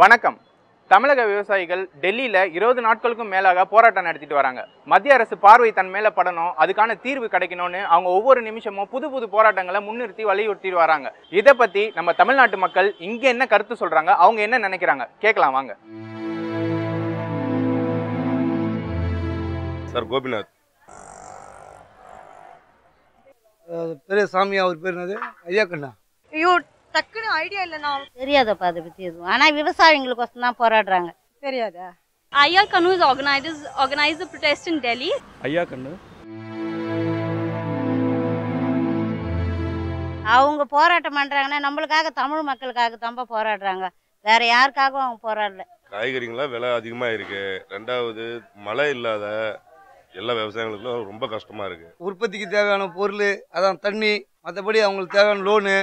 வணக்கம். தமிழக விவசாயிகள் டெல்லியில் இருபது நாட்களுக்கும் மேலாக போராட்டம் நடத்திட்டு வராங்க. மத்திய அரசு பார்வை தன் மேலே படணும் அதுக்கான தீர்வு கிடைக்கணும்னு அவங்க ஒவ்வொரு நிமிஷமும் புது புது போராட்டங்களை முன்னிறுத்தி வலியுறுத்திட்டு வராங்க. இதை பற்றி நம்ம தமிழ்நாட்டு மக்கள் இங்கே என்ன கருத்து சொல்கிறாங்க அவங்க என்ன நினைக்கிறாங்க? கேட்கலாம் வாங்க. சார் கோபிநாத். பெரிய சாமி அவர் பேர் என்னது? ஐயா கண்ணா. ஐயோ டக்குன்னு ஐடியா இல்லைண்ணா தெரியாதப்பா அதை பற்றி எதுவும். ஆனால் விவசாயிங்களுக்கோசம் தான் போராடுறாங்க. தெரியாதா? Kanu has organized, organized a protest in Delhi. ஐயா கண்ணு. அவங்க போராட்டம் பண்ணுறாங்கன்னா நம்மளுக்காக தமிழ் மக்களுக்காக தான்ப்பா போராடுறாங்க. வேற யாருக்காகவும் அவங்க போராடல. காய்கறிங்களாம் விலை அதிகமாக இருக்கு. ரெண்டாவது மழை இல்லாத எல்லா விவசாயிகளுக்கும் ரொம்ப கஷ்டமா இருக்கு. உற்பத்திக்கு தேவையான பொருள் அதான் தண்ணி மற்றபடி அவங்களுக்கு தேவையான லோனு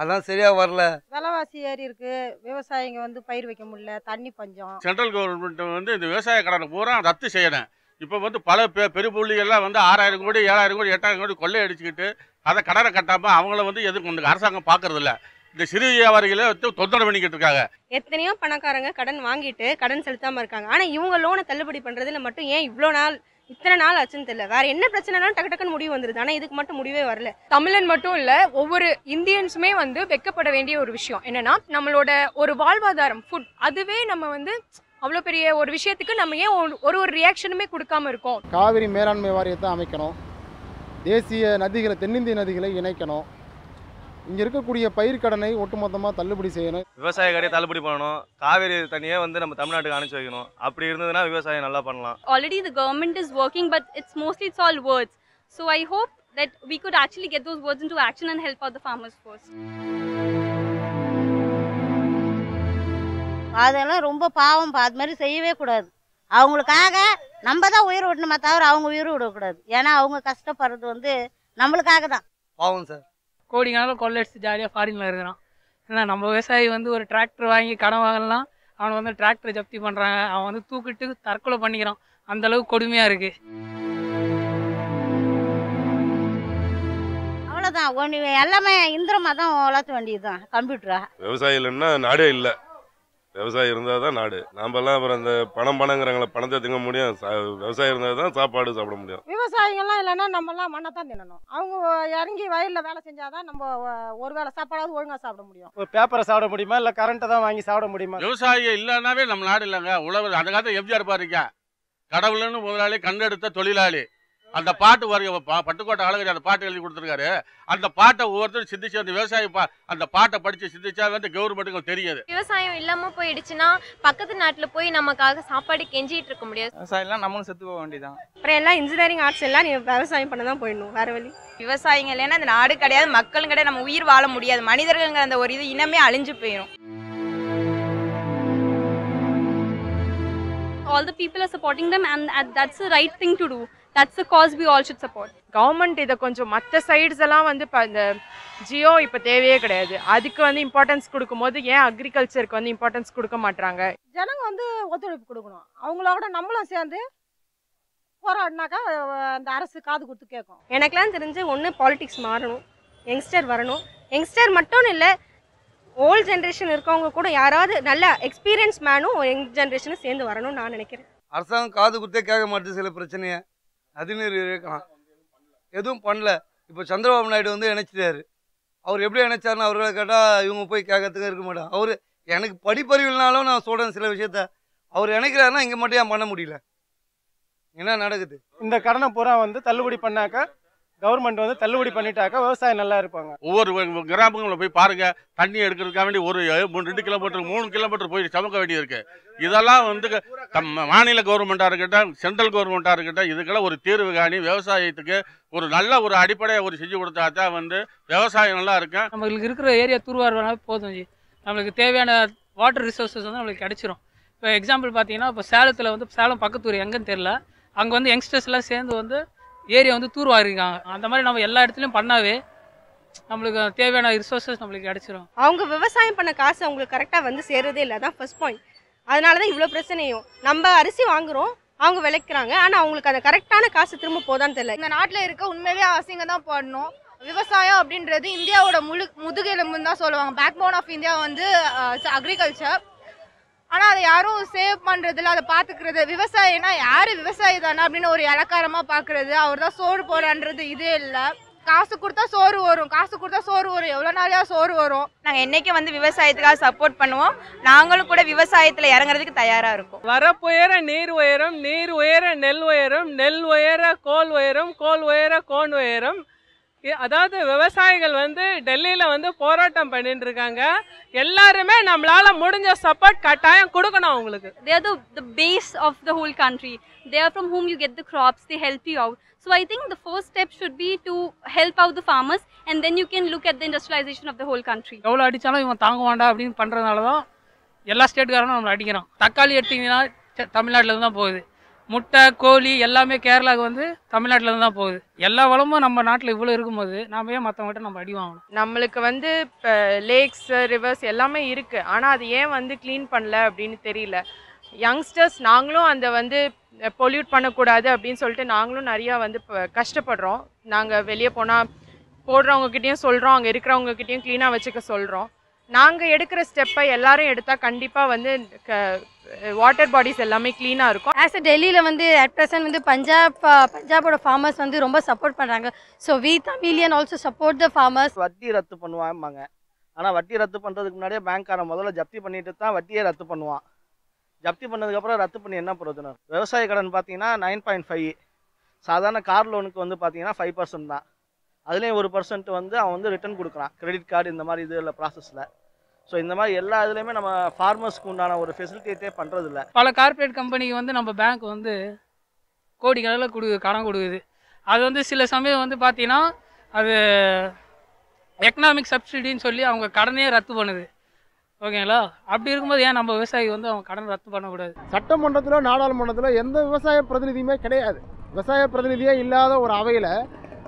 அதான் சரியாக வரல. விலைவாசி ஏறி இருக்கு. விவசாயிங்க வந்து பயிர் வைக்க முடியல தண்ணி பஞ்சம். சென்ட்ரல் கவர்மெண்ட் வந்து இந்த விவசாய கடனை பூரா ரத்து செய்யணும். இப்போ வந்து பல பெ பெருப்புள்ளிகள்லாம் வந்து ஆறாயிரம் கோடி ஏழாயிரம் கோடி எட்டாயிரம் கோடி கொள்ளை அடிச்சுக்கிட்டு அதை கடனை கட்டாமல் அவங்கள வந்து இந்த அரசாங்கம் பார்க்கறது இல்ல இந்த சிறு வியாபாரிகளை வந்து தொந்தரவு பண்ணிக்கிட்டு இருக்காங்க. எத்தனையோ பணக்காரங்க கடன் வாங்கிட்டு கடன் செலுத்தாம இருக்காங்க. ஆனா இவங்க லோனை தள்ளுபடி பண்றதுல மட்டும் ஏன் இவ்வளோ நாள் இத்தனை நாள் ஆச்சுன்னு தெரியல. வேற என்ன பிரச்சனைனாலும் டக்கு டக்குன்னு முடிவு வந்துருது. ஆனா இதுக்கு மட்டும் முடிவே வரல. தமிழன் மட்டும் இல்ல ஒவ்வொரு இந்தியன்ஸுமே வந்து வெக்கப்பட வேண்டிய ஒரு விஷயம். என்னன்னா நம்மளோட ஒரு வாழ்வாதாரம் ஃபுட் அதுவே நம்ம வந்து அவ்வளோ பெரிய ஒரு விஷயத்துக்கு நம்ம ஏன் ஒரு- ஒரு ஒரு ரியாக்ஷனுமே கொடுக்காம இருக்கோம். காவிரி மேலாண்மை வாரியத்தை அமைக்கணும். தேசிய நதிகளை தென்னிந்திய நதிகளை இணைக்கணும். இங்கே இருக்கக்கூடிய பயிர்க்கடனை ஒட்டுமொத்தமாக தள்ளுபடி செய்யணும். விவசாய கடையை தள்ளுபடி பண்ணணும். காவேரி தண்ணியை வந்து நம்ம தமிழ்நாட்டுக்கு அனுப்பிச்சு வைக்கணும். அப்படி இருந்ததுன்னா விவசாயம் நல்லா பண்ணலாம். Already the government is working, but it's mostly it's all words. So I hope that we could actually get those words into action and help out the farmers first. அதெல்லாம் ரொம்ப பாவம் அது மாதிரி செய்யவே கூடாது. அவங்களுக்காக நம்ம தான் உயிர் விடணுமே தவிர அவங்க உயிர் விடக்கூடாது ஏன்னா அவங்க கஷ்டப்படுறது வந்து நம்மளுக்காக தான். பாவம் சார். கோடி கணக்கில் கொள்ளடிச்சு ஜாலியாக ஃபாரினில் இருக்கிறான். ஏன்னா நம்ம விவசாயி வந்து ஒரு டிராக்டர் வாங்கி கடன் வாங்கலாம் அவனை வந்து டிராக்டர் ஜப்தி பண்ணுறாங்க அவன் வந்து தூக்கிட்டு தற்கொலை பண்ணிக்கிறான். அந்த அளவுக்கு கொடுமையாக இருக்குது அவ்வளோதான் ஒன்று எல்லாமே இந்திரமாக தான் வளர்த்த வேண்டியது தான் கம்ப்யூட்டரா விவசாயம் இல்லைன்னா நாடே இல்லை. விவசாயம் இருந்தால் தான் நாடு. நாமெல்லாம் அப்புறம் இந்த பணம் பணங்கிறாங்களே பணத்தை திங்க முடியும். விவசாயம் இருந்தால் தான் சாப்பாடு சாப்பிட முடியும். விவசாயிங்கெல்லாம் இல்லைன்னா நம்மலாம் மண்ணை தான் தின்னணும். அவங்க இறங்கி வயல்ல வேலை செஞ்சாதான் நம்ம ஒரு வேளை சாப்பாடாவது ஒழுங்கா சாப்பிட முடியும். ஒரு பேப்பரை சாப்பிட முடியுமா? இல்லை கரண்ட்டை தான் வாங்கி சாப்பிட முடியுமா? விவசாயி இல்லைன்னாவே நம்ம நாடு இல்லைங்க. உழவர் அந்த காலத்துல எம்ஜிஆர் பாருங்க. கடவுள்னு முதலாளி கண்டெடுத்த தொழிலாளி. அந்த பாட்டு வரைய ப- பட்டுக்கோட்டை அழகரி அந்த பாட்டு எழுதி கொடுத்துருக்காரு. அந்த பாட்டை ஒவ்வொருத்தரும் சிந்திச்சு அந்த விவசாயி பா அந்த பாட்டை படிச்சு சிந்திச்சா வந்து கவர்மெண்ட்டுக்கு தெரியுது. விவசாயம் இல்லாம போயிடுச்சுன்னா பக்கத்து நாட்டுல போய் நமக்காக சாப்பாடு கெஞ்சிட்டு இருக்க முடியாது. விவசாயம்லாம் நம்மளும் செத்து போக வேண்டியதான் அப்புறம் எல்லாம் இன்ஜினியரிங் ஆர்ட்ஸ் எல்லாம் நீ விவசாயம் பண்ண தான் போயிடணும். வேற வழி விவசாயிங்க இல்லைன்னா அந்த நாடு கிடையாது மக்களும் கிடையாது நம்ம உயிர் வாழ முடியாது. மனிதர்கள்ங்கிற அந்த ஒரு இது இனமே அழிஞ்சு போயிடும் All the people are supporting them, and that's the right thing to do. That's the cause we all should support. Government இதை கொஞ்சம் மற்ற சைட்ஸ் எல்லாம் வந்து இப்போ இந்த ஜியோ இப்போ தேவையே கிடையாது. அதுக்கு வந்து இம்பார்ட்டன்ஸ் கொடுக்கும்போது ஏன் அக்ரிகல்ச்சருக்கு வந்து இம்பார்ட்டன்ஸ் கொடுக்க மாட்டாங்க ஜனங்க வந்து ஒத்துழைப்பு கொடுக்கணும். அவங்களோட நம்மளும் சேர்ந்து போராடினாக்கா அந்த அரசு காது கொடுத்து கேட்கும். எனக்கெல்லாம் தெரிஞ்சு ஒன்று பாலிடிக்ஸ் மாறணும். யங்ஸ்டர் வரணும். யங்ஸ்டர் மட்டும் இல்லை ஓல்ட் ஜென்ரேஷன் இருக்கவங்க கூட யாராவது நல்ல எக்ஸ்பீரியன்ஸ் மேனும் யங் ஜென்ரேஷனும் சேர்ந்து வரணும்னு நான் நினைக்கிறேன். அரசாங்கம் காது கொடுத்தே கேட்க மாட்டேது சில பிரச்சனையை. நதிநீர் இருக்கலாம். எதுவும் பண்ணல. இப்போ சந்திரபாபு நாயுடு வந்து இணைச்சிட்டாரு. அவர் எப்படி இணைச்சாருன்னு அவர்களை கேட்டால் இவங்க போய் கேட்கறதுக்கு இருக்க மாட்டாங்க. அவர் எனக்கு படிப்பறிவு இல்லைனாலும் நான் சொல்கிறேன் சில விஷயத்த. அவர் இணைக்கிறாருன்னா இங்கே மட்டும் ஏன் பண்ண முடியல? என்ன நடக்குது? இந்த கடனை பூரா வந்து தள்ளுபடி பண்ணாக்கா கவர்மெண்ட் வந்து தள்ளுபடி பண்ணிட்டாக்கா விவசாயம் நல்லா இருப்பாங்க. ஒவ்வொரு கிராமங்களில் போய் பாருங்க தண்ணி எடுக்கிறதுக்காக வேண்டி ஒரு மூணு ரெண்டு கிலோமீட்டர் மூணு கிலோமீட்டர் போய் சமக்க வேண்டியது இருக்கு. இதெல்லாம் வந்து மாநில கவர்மெண்ட்டாக இருக்கட்டும் சென்ட்ரல் கவர்மெண்ட்டாக இருக்கட்டும் இதுக்கெல்லாம் ஒரு தீர்வு காணி விவசாயத்துக்கு ஒரு நல்ல ஒரு அடிப்படையை ஒரு செஞ்சு கொடுத்தா தான் வந்து விவசாயம் நல்லா இருக்கும். நம்மளுக்கு இருக்கிற ஏரியா தூர்வாருனா போதும் ஜி. நம்மளுக்கு தேவையான வாட்டர் ரிசோர்ஸஸ் வந்து நம்மளுக்கு கிடச்சிரும். இப்போ எக்ஸாம்பிள் பார்த்தீங்கன்னா இப்போ சேலத்தில் வந்து சேலம் பக்கத்து ஊர் எங்கன்னு தெரில அங்கே வந்து யங்ஸ்டர்ஸ் எல்லாம் சேர்ந்து வந்து ஏரியா வந்து தூர்வாரிருக்காங்க அந்த மாதிரி நம்ம எல்லா இடத்துலையும் பண்ணாவே நம்மளுக்கு தேவையான ரிசோர்ஸஸ் நம்மளுக்கு கிடச்சிரும். அவங்க விவசாயம் பண்ண காசு அவங்களுக்கு கரெக்டாக வந்து சேர்றதே இல்லை. அதான் ஃபர்ஸ்ட் பாயிண்ட் அதனால தான் இவ்வளோ பிரச்சனையும். நம்ம அரிசி வாங்குறோம் அவங்க விளைக்கிறாங்க. ஆனால் அவங்களுக்கு அந்த கரெக்டான காசு திரும்ப போதான்னு தெரியல. இந்த நாட்டில் இருக்க உண்மையிலே அவசியம் தான் பண்ணணும் விவசாயம் அப்படின்றது இந்தியாவோட முழு முதுகெலும்புன்னு தான் சொல்லுவாங்க. பேக் போன் ஆஃப் இந்தியா வந்து அக்ரிகல்ச்சர் ஆனால் அதை யாரும் சேவ் பண்ணுறதில்ல அதை பார்த்துக்கிறது விவசாயினா யார் விவசாயி தானே அப்படின்னு ஒரு இலக்காரமாக பார்க்குறது. அவர் தான் சோறு போடுறான்றது இதே இல்லை. காசு கொடுத்தா சோறு வரும். காசு கொடுத்தா சோறு வரும். எவ்வளோ நாளையாக சோறு வரும்? நாங்கள் என்றைக்கு வந்து விவசாயத்துக்காக சப்போர்ட் பண்ணுவோம். நாங்களும் கூட விவசாயத்தில் இறங்குறதுக்கு தயாராக இருக்கும். வரப்புயர நீர் உயரம் நீர் உயர நெல் உயரம் நெல் உயர கோல் உயரம் கோல் உயர கோன் உயரம். அதாவது விவசாயிகள் வந்து டெல்லியில் வந்து போராட்டம் பண்ணிட்டு இருக்காங்க எல்லாருமே நம்மளால முடிஞ்ச சப்போர்ட் கட்டாயம் கொடுக்கணும் அவங்களுக்கு are the, the base of the whole country. They are from whom you get the crops, they help you out. So I think the first step should be to help out the farmers and then you can look at the industrialization of the whole country. எவ்வளோ அடித்தாலும் இவன் தாங்க வேண்டாம் அப்படின்னு பண்ணுறதுனால தான் எல்லா ஸ்டேட்டுக்காரனும் நம்மளை அடிக்கிறான் தக்காளி எடுத்தீங்கன்னா த- தமிழ்நாட்டுல இருந்து தான் போகுது முட்டை கோழி எல்லாமே கேரளாவுக்கு வந்து தமிழ்நாட்டுல இருந்து தான் போகுது. எல்லா வளமும் நம்ம நாட்டில் இவ்வளோ இருக்கும்போது நாம ஏன் மற்றவங்ககிட்ட நம்ம அடி வாங்கணும்? நம்மளுக்கு வந்து இப்போ லேக்ஸ் ரிவர்ஸ் எல்லாமே இருக்குது ஆனால் அது ஏன் வந்து க்ளீன் பண்ணல அப்படின்னு தெரியல. யங்ஸ்டர்ஸ் நாங்களும் அந்த வந்து பொல்யூட் பண்ணக்கூடாது அப்படின்னு சொல்லிட்டு நாங்களும் நிறையா வந்து இப்போ கஷ்டப்படுறோம். நாங்கள் வெளியே போனால் போடுறவங்கக்கிட்டேயும் சொல்கிறோம் அங்கே இருக்கிறவங்கக்கிட்டேயும் க்ளீனாக வச்சுக்க சொல்கிறோம் நாங்கள் எடுக்கிற ஸ்டெப்பை எல்லாரும் எடுத்தால் கண்டிப்பாக வந்து வாட்டர் பாடிஸ் எல்லாமே க்ளீனாக இருக்கும். ஆஸ் அ டெல்லியில் வந்து அட் ப்ரெசன்ட் வந்து பஞ்சாப் பஞ்சாபோட ஃபார்மர்ஸ் வந்து ரொம்ப சப்போர்ட் பண்ணுறாங்க so we Tamilian also support the farmers வட்டி ரத்து பண்ணுவாம்பாங்க. ஆனால் வட்டி ரத்து பண்ணுறதுக்கு முன்னாடியே பேங்க்காரன் முதல்ல ஜப்தி பண்ணிட்டு தான் வட்டியே ரத்து பண்ணுவான். ஜப்தி பண்ணதுக்கப்புறம் ரத்து பண்ணி என்ன பிரயோஜனம்? விவசாய கடன் பார்த்தீங்கன்னா நைன் பாயிண்ட் ஃபைவ் சாதாரண கார் லோனுக்கு வந்து பார்த்தீங்கன்னா ஃபைவ் பர்சன்ட் தான். அதுலேயும் ஒரு பர்சன்ட் வந்து அவன் வந்து ரிட்டர்ன் கொடுக்குறான். கிரெடிட் கார்டு இந்த மாதிரி இதில் ப்ராசஸில் ஸோ இந்த மாதிரி எல்லா இதுலேயுமே நம்ம ஃபார்மர்ஸ்க்கு உண்டான ஒரு ஃபெசிலிட்டேட்டே பண்ணுறதில்ல பல கார்ப்பரேட் கம்பெனிக்கு வந்து நம்ம பேங்க் வந்து கோடிக்கணக்கில் கொடு கடன் கொடுக்குது. அது வந்து சில சமயம் வந்து பார்த்தீங்கன்னா அது எக்கனாமிக் சப்சிடின்னு சொல்லி அவங்க கடனையே ரத்து பண்ணுது. ஓகேங்களா? அப்படி இருக்கும்போது ஏன் நம்ம விவசாயி வந்து அவங்க கடன் ரத்து பண்ணக்கூடாது? சட்டமன்றத்தில் நாடாளுமன்றத்தில் எந்த விவசாய பிரதிநிதியுமே கிடையாது. விவசாய பிரதிநிதியே இல்லாத ஒரு அவையில்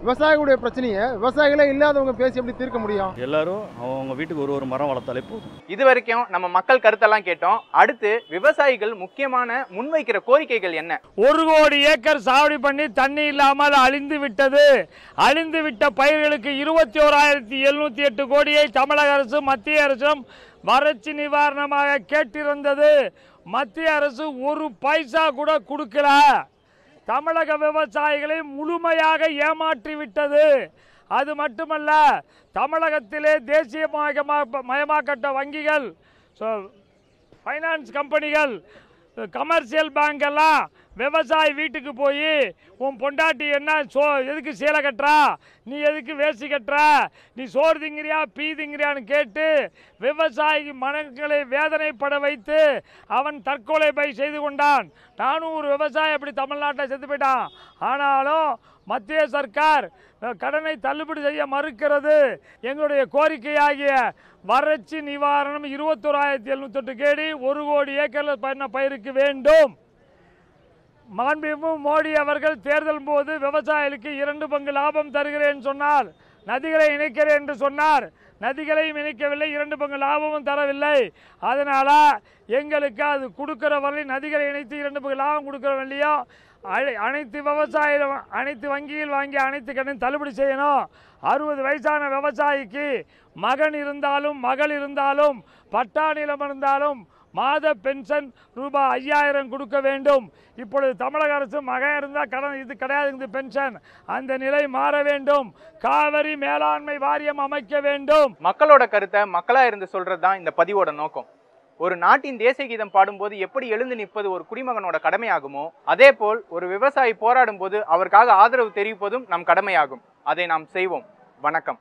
விவசாயிகளுடைய பிரச்சனையை விவசாயிகளே இல்லாதவங்க பேசி எப்படி தீர்க்க முடியும்? எல்லாரும் அவங்க வீட்டுக்கு ஒரு ஒரு மரம் வளர்த்தாலே போதும். இது வரைக்கும் நம்ம மக்கள் கருத்தெல்லாம் கேட்டோம். அடுத்து விவசாயிகள் முக்கியமான முன்வைக்கிற கோரிக்கைகள் என்ன? ஒரு கோடி ஏக்கர் சாவடி பண்ணி தண்ணி இல்லாமல் அழிந்து விட்டது. அழிந்து விட்ட பயிர்களுக்கு இருபத்தி ஓராயிரத்தி எழுநூத்தி எட்டு கோடியை தமிழக அரசு மத்திய அரசும் வறட்சி நிவாரணமாக கேட்டிருந்தது. மத்திய அரசு ஒரு பைசா கூட கொடுக்கல. தமிழக விவசாயிகளை முழுமையாக ஏமாற்றி விட்டது அது மட்டுமல்ல தமிழகத்திலே தேசிய மயமாக்கப்பட்ட வங்கிகள் ஃபைனான்ஸ் கம்பெனிகள் கமர்ஷியல் பேங்க் எல்லாம் விவசாயி வீட்டுக்கு போய் உன் பொண்டாட்டி என்ன சோ எதுக்கு சீலை கட்டுறா? நீ எதுக்கு வேஷ்டி கட்டுற? நீ சோறு திங்கிறியா பீ திங்கிறியான்னு கேட்டு விவசாயி மனங்களை வேதனைப்பட வைத்து அவன் தற்கொலை பை செய்து கொண்டான். நானும் ஒரு விவசாயி அப்படி தமிழ்நாட்டில் செத்து போயிட்டான். ஆனாலும் மத்திய சர்க்கார் கடனை தள்ளுபடி செய்ய மறுக்கிறது. எங்களுடைய கோரிக்கையாகிய வறட்சி நிவாரணம் இருபத்தோராயிரத்தி எழுநூத்தெட்டு கேடி ஒரு கோடி ஏக்கரில் பண்ண பயிருக்கு வேண்டும். மாண்புமிகு மோடி அவர்கள் தேர்தல் போது விவசாயிகளுக்கு இரண்டு பங்கு லாபம் தருகிறேன் சொன்னார் நதிகளை இணைக்கிறேன் என்று சொன்னார். நதிகளையும் இணைக்கவில்லை இரண்டு பங்கு லாபமும் தரவில்லை. அதனால் எங்களுக்கு அது கொடுக்குற வரை நதிகளை இணைத்து இரண்டு பங்கு லாபம் கொடுக்குற இல்லையோ அனை- அனைத்து விவசாயிகள் அனைத்து வங்கியில் வாங்கி அனைத்து கடன் தள்ளுபடி செய்யணும். அறுபது வயசான விவசாயிக்கு மகன் இருந்தாலும் மகள் இருந்தாலும் பட்டா நிலம் இருந்தாலும் மாத பென்ஷன் ரூபாய் ஐயாயிரம் கொடுக்க வேண்டும். இப்பொழுது தமிழக அரசு மகன் இருந்தால் கடன் இது கிடையாது இந்த பென்ஷன். அந்த நிலை மாற வேண்டும். காவிரி மேலாண்மை வாரியம் அமைக்க வேண்டும். மக்களோட கருத்தை மக்களாக இருந்து சொல்கிறது தான் இந்த பதிவோட நோக்கம். ஒரு நாட்டின் தேசிய கீதம் பாடும்போது எப்படி எழுந்து நிற்பது ஒரு குடிமகனோட கடமையாகுமோ அதே போல் ஒரு விவசாயி போராடும் போது அவருக்காக ஆதரவு தெரிவிப்பதும் நம் கடமையாகும். அதை நாம் செய்வோம். வணக்கம்.